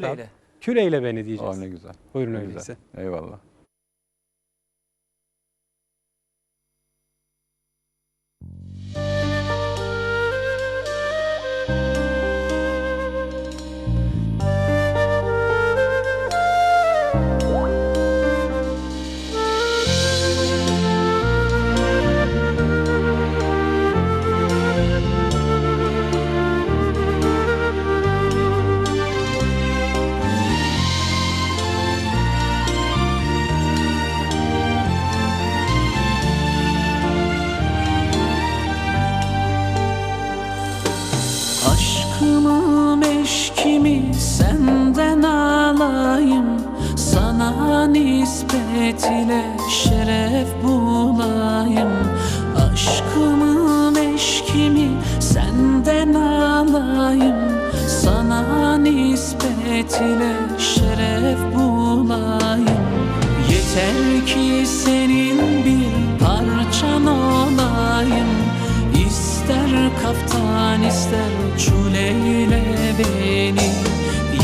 Küleyle. Küreyle beni diyeceğiz. Aa ne güzel. Buyurun Ne öyleyse. güzel. Eyvallah. Sana nispet ile şeref bulayım. Aşkımı meşkimi senden alayım. Sana nispet ile şeref bulayım. Yeter ki senin bir parçan olayım. İster kaftan ister çuleyle beni.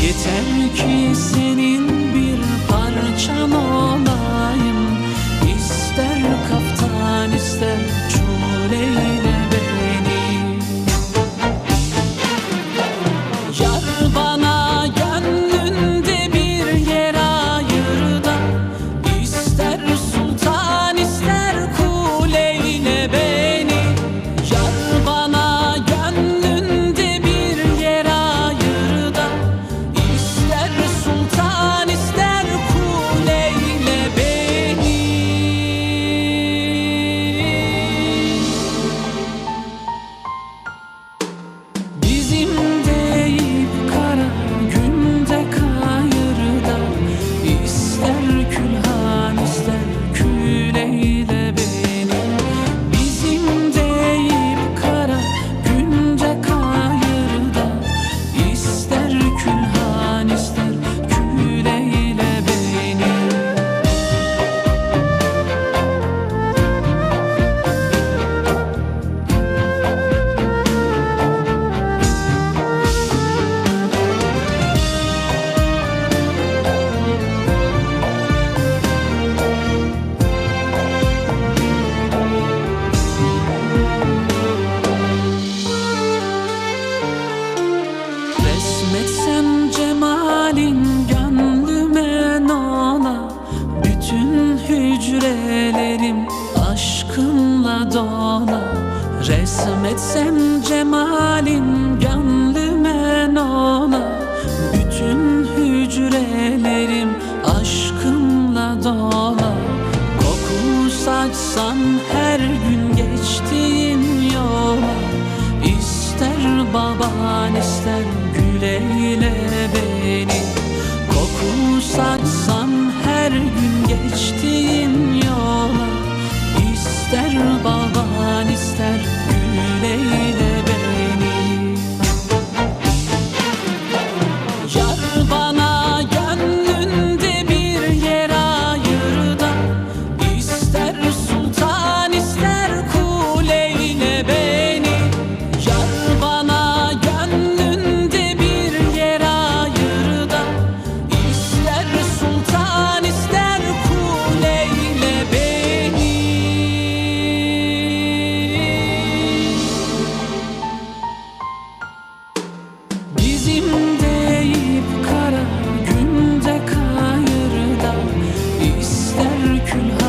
Yeter ki senin hücrelerim aşkınla dona. Resmetsem cemalin gönlüme nona. Miraculous